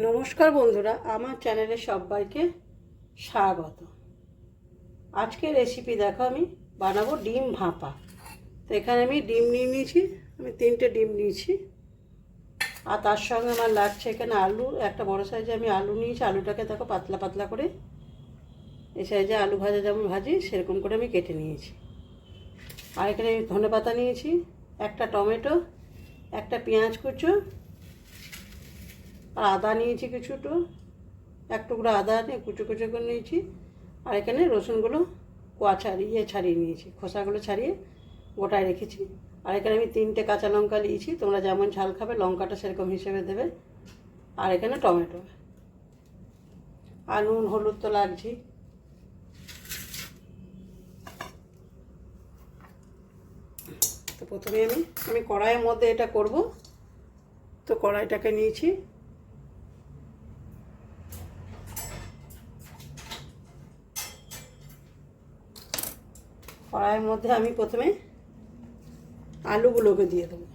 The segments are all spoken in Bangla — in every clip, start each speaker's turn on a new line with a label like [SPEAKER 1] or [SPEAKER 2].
[SPEAKER 1] নমস্কার বন্ধুরা, আমার চ্যানেলে সবাইকে স্বাগত। আজকে রেসিপি দেখো, আমি বানাবো ডিম ভাপা। তো এখানে আমি ডিম নিয়ে নিয়েছি, আমি তিনটে ডিম নিয়েছি। আর তার সঙ্গে আমার লাগছে এখানে আলু, একটা বড় সাইজে আমি আলু নিয়েছি। আলুটাকে দেখো পাতলা পাতলা করে এই সাইজে আলু ভাজা যেমন ভাজি, সেরকম করে আমি কেটে নিয়েছি। আর এখানে ধনে পাতা নিয়েছি, একটা টমেটো, একটা পেঁয়াজ কুচো আর আদা নিয়েছি কিছুটো, এক টুকরো আদা নিয়ে কুচো কুচো করে নিয়েছি, আর এখানে রসুনগুলো কোয়া ছাড়িয়ে ছাড়িয়ে নিয়েছি, খোসাগুলো ছাড়িয়ে গোটায় রেখেছি। আর এখানে আমি তিনটে কাঁচা লঙ্কা নিয়েছি, তোমরা যেমন ঝাল খাবে লঙ্কাটা সেরকম হিসেবে দেবে। আর এখানে টমেটো। আর নুন, হলুদ তো লাগছি তো প্রথমে আমি আমি কড়াইয়ের মধ্যে এটা করব। তো কড়াইটাকে নিয়েছি। কড়াইয়ের মধ্যে আমি প্রথমে আলুগুলোকে দিয়ে দেবো।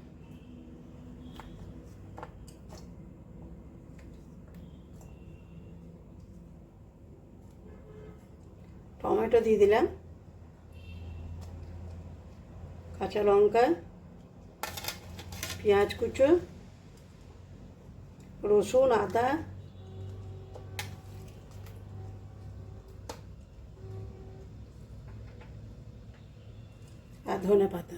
[SPEAKER 1] টমেটো দিয়ে দিলাম, কাঁচা লঙ্কা, পেঁয়াজ কুচো, রসুন, আদা ধনে পাতা।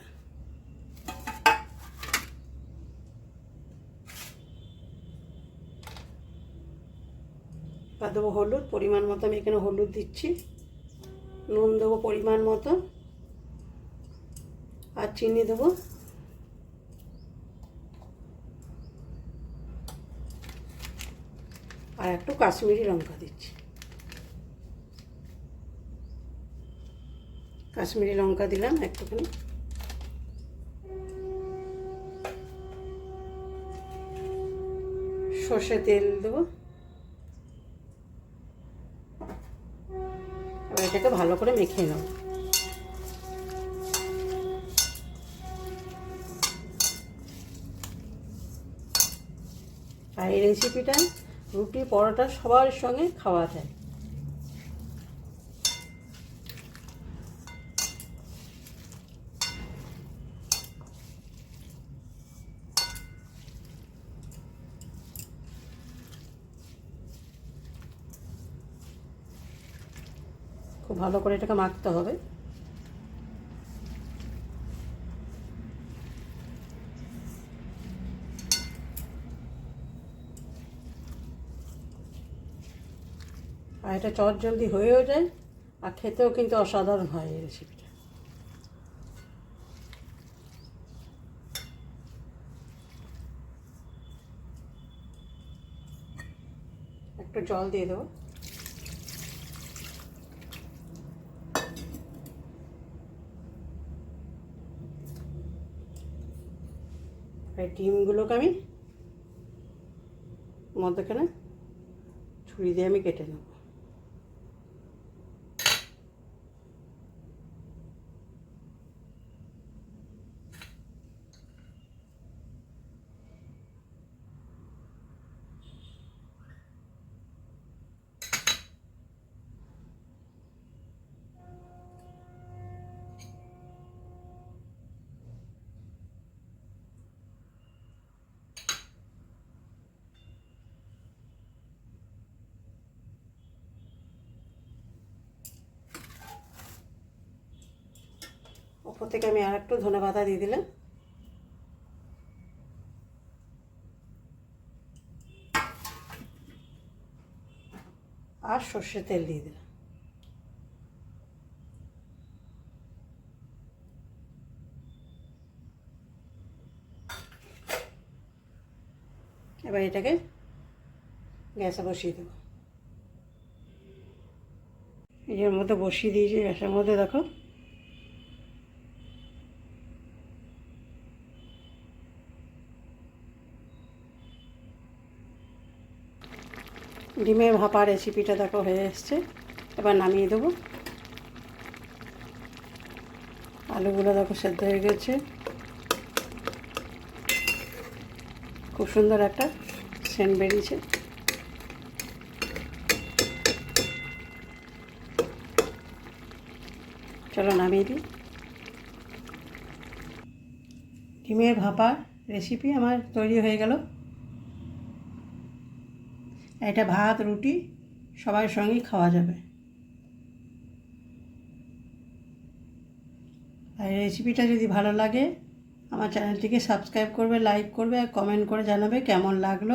[SPEAKER 1] আর দেবো হলুদ, পরিমাণ মতো আমি এখানে হলুদ দিচ্ছি। নুন দেবো পরিমাণ মতো। আর চিনি দেবো। আর একটু কাশ্মীরি লঙ্কা দিচ্ছি। কাশ্মীরি লঙ্কা দিলাম একটুখানি। সর্ষে তেল দেবো। এটাকে ভালো করে মেখে নেব। আর এই রেসিপিটা রুটি, পরোটা সবার সঙ্গে খাওয়া যায়। খুব ভালো করে এটাকে মাখতে হবে। আর এটা চট জলদি হয়েও যায় আর খেতেও কিন্তু অসাধারণ হয় এই রেসিপিটা একটু জল দিয়ে দেবো। এই ডিমগুলোকে আমি মধ্যখানে ছুরি দিয়ে আমি কেটে নেব। ওপর থেকে আমি আর একটু ধনে পাতা দিয়ে দিলাম। আর সর্ষের তেল দিয়ে দিলাম। এবার এটাকে গ্যাসে বসিয়ে দেবো। এর মধ্যে বসিয়ে দিয়েছি গ্যাসের মধ্যে দেখো। ডিমে ভাপা রেসিপিটা দেখো হয়ে এসছে। এবার নামিয়ে দেবো। আলুগুলো দেখো সেদ্ধ হয়ে গেছে। খুব সুন্দর একটা সেন্ট বেরিয়েছে। চলো নামিয়ে দিই। ডিমের ভাপা রেসিপি আমার তৈরি হয়ে গেল। এটা ভাত, রুটি সবার সঙ্গেই খাওয়া যাবে। আর রেসিপিটা যদি ভালো লাগে, আমার চ্যানেলটিকে সাবস্ক্রাইব করবে লাইক করবে আর কমেন্ট করে জানাবে কেমন লাগল।